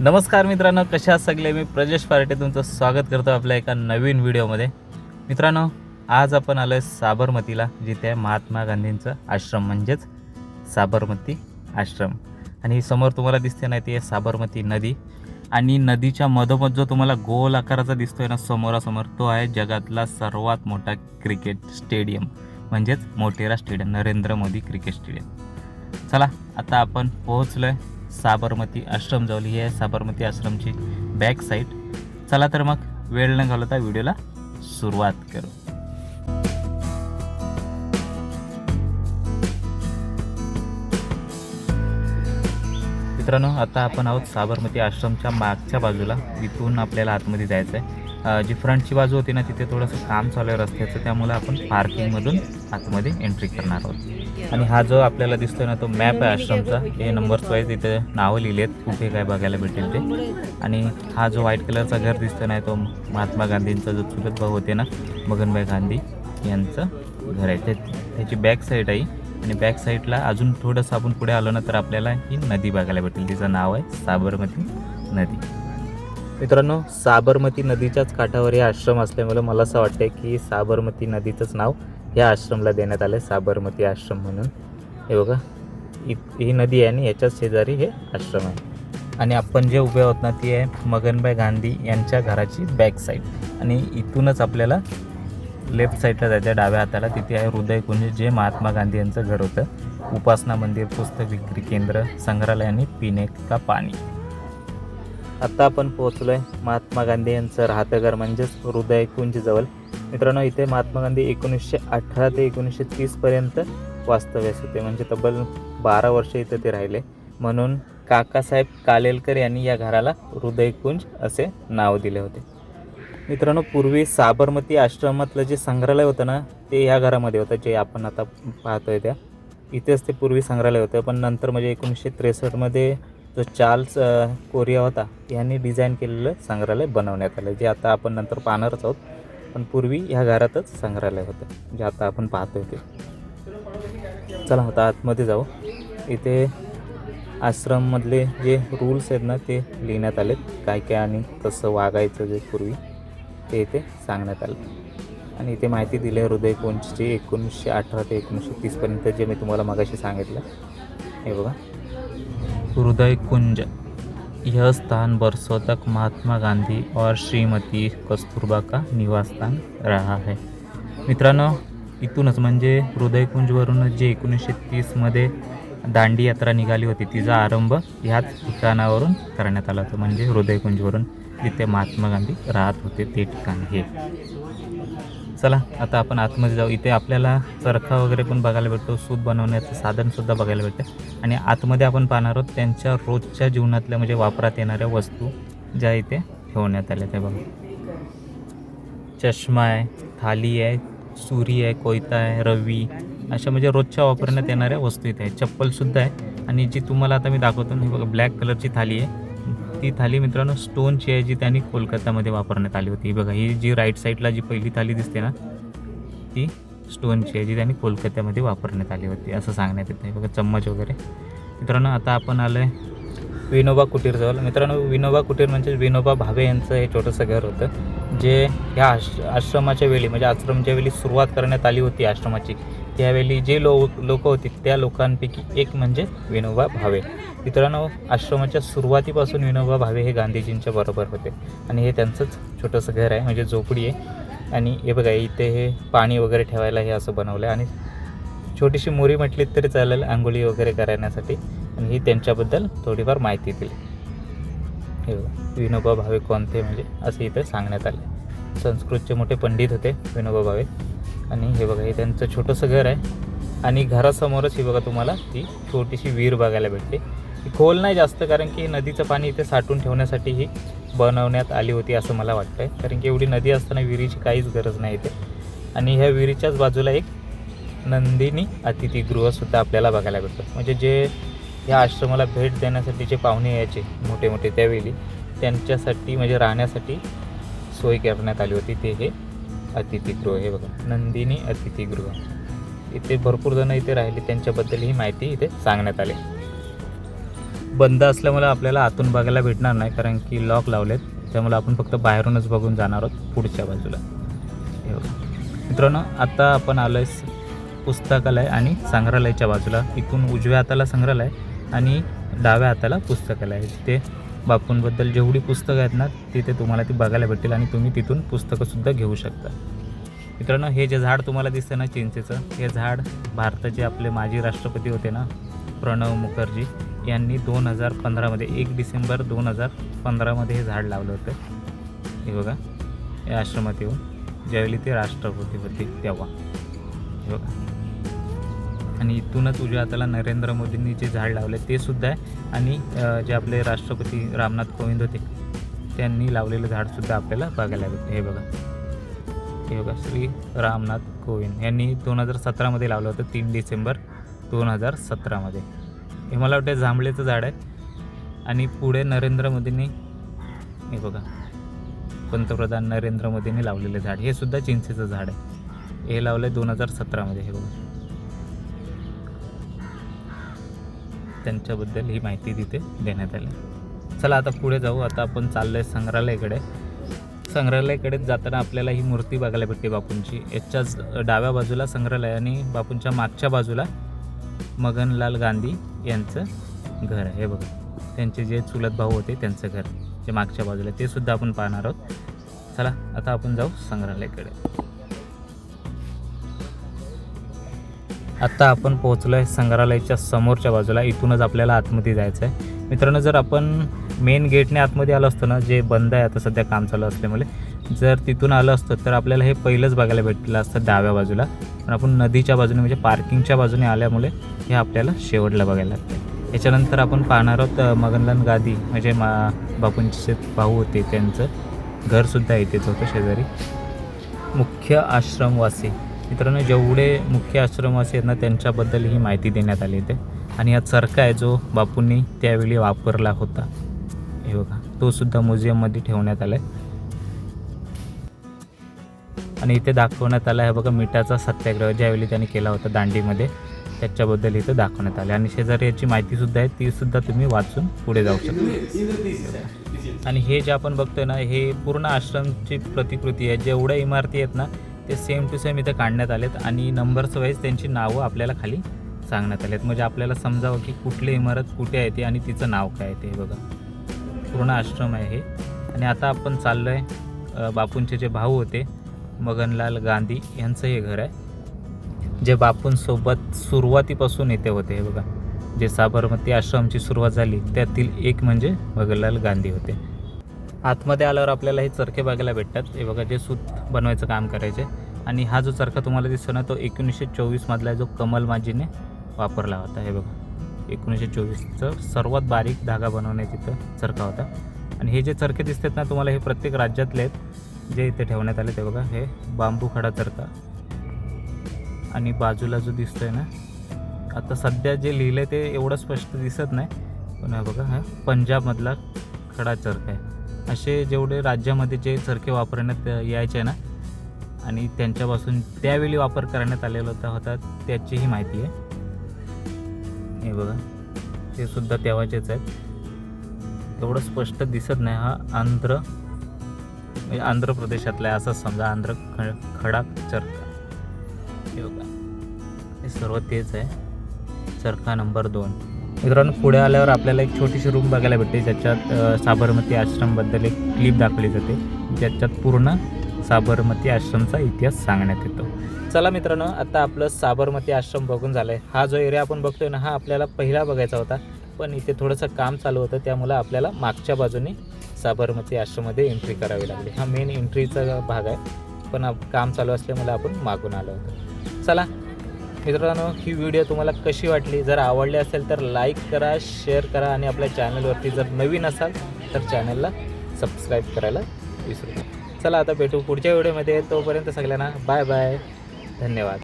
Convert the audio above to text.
नमस्कार मित्रांनो कशा सगळे? मी प्रजेश पार्टे तुमचं स्वागत करतो आपल्या एका नवीन व्हिडिओमध्ये. मित्रांनो आज आपण आलो आहे साबरमतीला जिथे महात्मा गांधींचं आश्रम म्हणजेच साबरमती आश्रम. आणि समोर तुम्हाला दिसते ना ती आहे साबरमती नदी. आणि नदीच्या मधोमध जो तुम्हाला गोल आकाराचा दिसतोय ना समोरासमोर तो आहे जगातला सर्वात मोठा क्रिकेट स्टेडियम. म्हणजेच Motera stadium Narendra Modi cricket stadium. चला आता आपण पोहोचलो आहे साबरमती आश्रम जवळ ही आहे साबरमती आश्रमची बॅक साईड चला तर मग वेळ न घालवता व्हिडिओला सुरुवात करू. मित्रांनो आता आपण आहोत साबरमती आश्रमच्या मागच्या बाजूला. इथून आपल्याला आतमध्ये जायचं आहे जी फ्रंटची बाजू होती ना तिथे थोडंसं काम चालू आहे रस्त्याचं. त्यामुळे आपण पार्किंगमधून आतमध्ये एंट्री करणार आहोत. आणि हा जो आपल्याला दिसतोय ना तो मॅप आहे आश्रमचा हे नंबर्स वाईज इथे नावं लिहिली आहेत कुठे काय बघायला भेटेल ते. आणि हा जो व्हाईट कलरचा घर दिसतोय ना तो महात्मा गांधींचा जो चुलत भाऊ होते ना मगनभाई गांधी यांचं घर आहे. ते त्याची बॅक साईड आहे आणि बॅक साईडला अजून थोडंसं आपण पुढे आलो ना तर आपल्याला ही नदी बघायला भेटेल. तिचं नाव आहे साबरमती नदी. मित्रांनो साबरमती नदीच्याच काठावर हे आश्रम असल्यामुळे मला असं वाटतं की साबरमती नदीचंच नाव या आश्रमला देण्यात आलं आहे साबरमती आश्रम म्हणून. हे बघा इ ही नदी आहे आणि याच्याच शेजारी हे आश्रम आहे. आणि आपण जे उभे आहोत ना ती आहे मगनबाई गांधी यांच्या घराची बॅक साईड आणि इथूनच आपल्याला लेफ्ट साईडला जायचं डाव्या हाताला. तिथे आहे हृदयकुंज जे महात्मा गांधी यांचं घर होतं. उपासना मंदिर पुस्तक विक्री केंद्र संग्रहालय आणि पिणे का पाणी. आत्ता आपण पोहोचलो आहे महात्मा गांधी यांचं राहतं घर म्हणजेच हृदयकुंजजवळ. मित्रांनो इथे महात्मा गांधी एकोणीसशे अठरा ते एकोणीसशे तीसपर्यंत वास्तव्यास होते. म्हणजे तब्बल बारा वर्ष इथे ते राहिले. म्हणून काकासाहेब कालेलकर यांनी या घराला हृदयकुंज असे नाव दिले होते. मित्रांनो पूर्वी साबरमती आश्रमातलं जे संग्रहालय होतं ना ते ह्या घरामध्ये होतं जे आपण आता पाहतोय त्या. इथेच ते पूर्वी संग्रहालय होतं पण नंतर म्हणजे एकोणीसशे त्रेसष्टमध्ये जो चार्ल्स कोरिया होता यांनी डिझाईन केलेलं संग्रहालय बनवण्यात आलं जे आता आपण नंतर पाहणारच आहोत. पण पूर्वी ह्या घरातच संग्रहालय होतं जे आता आपण पाहतो ते. चला आता आतमध्ये जाऊ. इथे आश्रममधले जे रूल्स आहेत ना ते लिहिण्यात आलेत. काय काय आणि कसं वागायचं जे पूर्वी ते इथे सांगण्यात आलं. आणि इथे माहिती दिली आहे हृदयकुंजची एकोणीसशे अठरा ते एकोणीसशे तीसपर्यंत जे मी तुम्हाला मगाशी सांगितलं. हे बघा. हृदय कुंज. यह स्थान बरसों तक महात्मा गांधी और श्रीमती कस्तुरबा का निवासस्थान रहा है। मित्रांनो इथूनच म्हणजे हृदयकुंजवरूनच जे एकोणीसशे तीसमध्ये दांडी यात्रा निघाली होती. तिचा आरंभ ह्याच ठिकाणावरून करण्यात आला होता. म्हणजे हृदयकुंजवरून तिथे महात्मा गांधी राहत होते ते ठिकाण हे. चला आता आपण आतमध्ये जाऊ. इथे आपल्याला चरखा वगैरे पण बघायला भेटतो. सूत बनवण्याचं साधनसुद्धा बघायला भेटतं. आणि आतमध्ये आपण पाहणार आहोत त्यांच्या रोजच्या जीवनातल्या म्हणजे वापरात येणाऱ्या वस्तू ज्या इथे ठेवण्यात आल्या त्या बघा. चष्मा आहे थाली आहे सुरी आहे कोयता आहे रवी अशा म्हणजे रोजच्या वापरण्यात येणाऱ्या वस्तू इथे आहे चप्पलसुद्धा आहे. आणि जी तुम्हाला आता मी दाखवतो ना, ही बघा ब्लॅक कलरची थाली आहे. ती थाली मित्रांनो स्टोनची आहे जी त्यांनी कोलकात्यामध्ये वापरण्यात आली होती. ही बघा ही जी राईट साईडला जी पहिली थाली दिसते ना ती स्टोनची आहे जी त्यांनी कोलकात्यामध्ये वापरण्यात आली होती. असं सांगण्यात येतं. बघा चम्मच वगैरे. मित्रांनो आता आपण आलो आहे विनोबा कुटीरजवळ. मित्रांनो विनोबा कुटीर म्हणजे विनोबा भावे यांचं हे छोटंसं घर होतं. जे ह्या आश आश्रमाच्या वेळी म्हणजे आश्रमच्या वेळी सुरुवात करण्यात आली होती आश्रमाची त्यावेळी जे लो लोक होती त्या लोकांपैकी एक म्हणजे विनोबा भावे. मित्रांनो आश्रमाच्या सुरुवातीपासून विनोबा भावे हे गांधीजींच्या बरोबर होते. आणि हे त्यांचंच छोटंसं घर आहे म्हणजे झोपडी आहे. आणि हे बघा इथे हे पाणी वगैरे ठेवायला हे असं बनवलं आहे आणि छोटीशी मोरी म्हटली तरी चालेल आंघोळी वगैरे करण्यासाठी आणि ही त्यांच्याबद्दल थोडीफार माहिती दिली. हे बघा विनोबा भावे कोणते म्हणजे असं इथं सांगण्यात आले संस्कृतचे मोठे पंडित होते विनोबा भावे. आणि हे बघा हे त्यांचं छोटंसं घर आहे. आणि घरासमोरच ही बघा तुम्हाला ती छोटीशी विहीर बघायला भेटते. ही खोल नाही जास्त कारण की नदीचं पाणी इथे साठवून ठेवण्यासाठी ही बनवण्यात आली होती असं मला वाटतं आहे कारण की एवढी नदी असताना विहिरीची काहीच गरज नाही इथे. आणि ह्या विहिरीच्याच बाजूला एक नंदिनी अतिथीगृहसुद्धा आपल्याला बघायला भेटतं. म्हणजे जे या आश्रमाला भेट देण्यासाठी जे पाहुणे यायचे मोठे मोठे त्यावेळी त्यांच्यासाठी म्हणजे राहण्यासाठी सोय करण्यात आली होती. ते हे अतिथीगृह हे बघा. नंदिनी अतिथीगृह. इथे भरपूर जण इथे राहिले. त्यांच्याबद्दल ही माहिती इथे सांगण्यात आली. बंद असल्यामुळे आपल्याला आतून बघायला भेटणार नाही कारण की लॉक लावलेत. त्यामुळे आपण फक्त बाहेरूनच बघून जाणार आहोत पुढच्या बाजूला. हे मित्रांनो आता आपण आलो आहे पुस्तकालय आणि संग्रहालयाच्या बाजूला. इथून उजव्या हाताला संग्रहालय. आणि डाव्या हाताला पुस्तकालय आहे तिथे बापूंबद्दल जेवढी पुस्तकं आहेत ना तिथे तुम्हाला ती बघायला भेटतील आणि तुम्ही तिथून पुस्तकंसुद्धा घेऊ शकता. मित्रांनो हे जे झाड तुम्हाला दिसतं ना चिंचेचं हे झाड भारताचे आपले माजी राष्ट्रपती होते ना प्रणव मुखर्जी यांनी दोन हजार पंधरामध्ये एक डिसेंबर दोन हजार पंधरामध्ये हे झाड लावलं होतं. हे बघा या आश्रमात येऊन ज्यावेळी ते राष्ट्रपती होते तेव्हा. हे बघा. आणि इथूनच उजव्या हाताला नरेंद्र मोदींनी जे झाड लावले ते सुद्धा आहे. आणि जे आपले राष्ट्रपती रामनाथ कोविंद होते त्यांनी लावलेलं झाडसुद्धा आपल्याला बघायला भेटते हे बघा. हे बघा श्री रामनाथ कोविंद. यांनी दोन हजार सतरामध्ये लावलं होतं तीन डिसेंबर दोन हजार सतरामध्ये. हे मला वाटतं जांभळेचं झाड आहे. आणि पुढे नरेंद्र मोदींनी हे बघा पंतप्रधान नरेंद्र मोदींनी लावलेले झाड हे सुद्धा चिंचेचं झाड आहे. हे लावलं आहे दोन हजार सतरामध्ये हे बघा. त्यांच्याबद्दल ही माहिती तिथे देण्यात आली. चला आता पुढे जाऊ. आता आपण चाललो आहे संग्रहालयाकडे. संग्रहालयाकडेच जाताना आपल्याला ही मूर्ती बघायला भेटते बापूंची. याच्याच डाव्या बाजूला संग्रहालय आणि बापूंच्या मागच्या बाजूला मगनलाल गांधी यांचं घर आहे. हे बघा त्यांचे जे चुलत भाऊ होते त्यांचं घर जे मागच्या बाजूला ते सुद्धा आपण पाहणार आहोत. चला आता आपण जाऊ संग्रहालयाकडे. आत्ता आपण पोहोचलो आहे संग्रहालयाच्या समोरच्या बाजूला. इथूनच आपल्याला आतमध्ये जायचं आहे मित्रांनो जर आपण मेन गेटने आतमध्ये आलो असतो ना जे बंद आहे आता सध्या काम चालू असल्यामुळे जर तिथून आलं असतं तर आपल्याला हे पहिलंच बघायला भेटलं असतं डाव्या बाजूला. पण आपण नदीच्या बाजूने म्हणजे पार्किंगच्या बाजूने आल्यामुळे हे आपल्याला शेवटला बघायला लागतं याच्यानंतर आपण पाहणार आहोत मगनलाल गादी म्हणजे मा बापूंचे भाऊ होते त्यांचं. घरसुद्धा इथेच होतं शेजारी. मुख्य आश्रमवासी. मित्रांनो जेवढे मुख्य आश्रमवासी आहेत ना त्यांच्याबद्दल ही माहिती देण्यात आली इथे. आणि हा चरखा आहे जो बापूंनी त्यावेळी वापरला होता. हे बघा तो सुद्धा म्युझियममध्ये ठेवण्यात आला आहे आणि इथे दाखवण्यात आला आहे बघा मिठाचा सत्याग्रह ज्यावेळी त्यांनी केला होता दांडीमध्ये त्याच्याबद्दल इथं दाखवण्यात आलं. आणि शेजारी याची माहितीसुद्धा आहे तीसुद्धा तुम्ही वाचून पुढे जाऊ शकता. आणि हे जे आपण बघतोय ना हे पूर्ण आश्रमची प्रतिकृती आहे. जेवढ्या इमारती आहेत ना ते सेम टू सेम इथं काढण्यात आलेत आणि नंबर्स वाईज त्यांची नावं आपल्याला खाली सांगण्यात आलेत. म्हणजे आपल्याला समजावं की कुठली इमारत कुठे आहे ती आणि तिचं नाव काय ते बघा. पूर्ण आश्रम आहे हे. आणि आता आपण चाललो आहे बापूंचे जे भाऊ होते मगनलाल गांधी यांचं हे घर आहे. जे बापूंसोबत सुरुवातीपासून इथे होते हे बघा. जे साबरमती आश्रमची सुरुवात झाली त्यातील एक म्हणजे मगनलाल गांधी होते. आतमध्ये आल्यावर आपल्याला हे चरखे बघायला भेटतात. हे बघा जे सूत बनवायचं काम करायचे. आणि हा जो चरखा तुम्हाला दिसतो ना तो एकोणीसशे चोवीसमधला जो कमल माझीने वापरला होता. हे बघा एकोणीसशे चोवीसचं सर्वात बारीक धागा बनवण्याची तिथं चरखा होता. आणि हे जे चरखे दिसतात ना तुम्हाला हे प्रत्येक राज्यातले आहेत. जे इथे ठेवण्यात आले ते बघा हे बांबू खडा चरखा. आणि बाजूला जो दिसतो आहे ना आता सध्या जे लिहिलं आहे ते एवढं स्पष्ट दिसत नाही. पण हा बघा हा पंजाबमधला खडा चरखा आहे. असे जेवढे राज्यामध्ये जे चरखे वापरण्यात यायचे ना आणि त्यांच्यापासून त्यावेळी वापर करण्यात आलेला होता होता त्याचीही माहिती आहे. हे बघा ते सुद्धा तेव्हाचेच आहेत. तेवढं स्पष्ट दिसत नाही हा आंध्र म्हणजे आंध्र प्रदेशातला आहे असं समजा आंध्र ख खडा चरखा. हे बघा हे सर्व तेच आहे. चरखा नंबर दोन. मित्रांनो पुढे आल्यावर आपल्याला एक छोटीशी रूम बघायला भेटते ज्याच्यात साबरमती आश्रमबद्दल एक क्लिप दाखवली जाते ज्याच्यात पूर्ण साबरमती आश्रमचा इतिहास सांगण्यात येतो. चला मित्रांनो आता आपलं साबरमती आश्रम बघून झालं आहे हा जो एरिया आपण बघतोय ना हा आपल्याला पहिला बघायचा होता पण इथे थोडंसं काम चालू होतं त्यामुळं आपल्याला मागच्या बाजूने साबरमती आश्रममध्ये एंट्री करावी लागली. हा मेन एंट्रीचा भाग आहे पण काम चालू असल्यामुळे आपण मागून आलो होतो चला मित्रांनो ही व्हिडिओ तुम्हाला कशी वाटली? जर आवडली असेल तर लाईक करा शेअर करा आणि आपल्या चॅनलवरती जर नवीन असाल तर चॅनलला सबस्क्राईब करायला विसरू नका. चला आता भेटू पुढच्या व्हिडिओमध्ये तोपर्यंत सगळ्यांना बाय बाय धन्यवाद.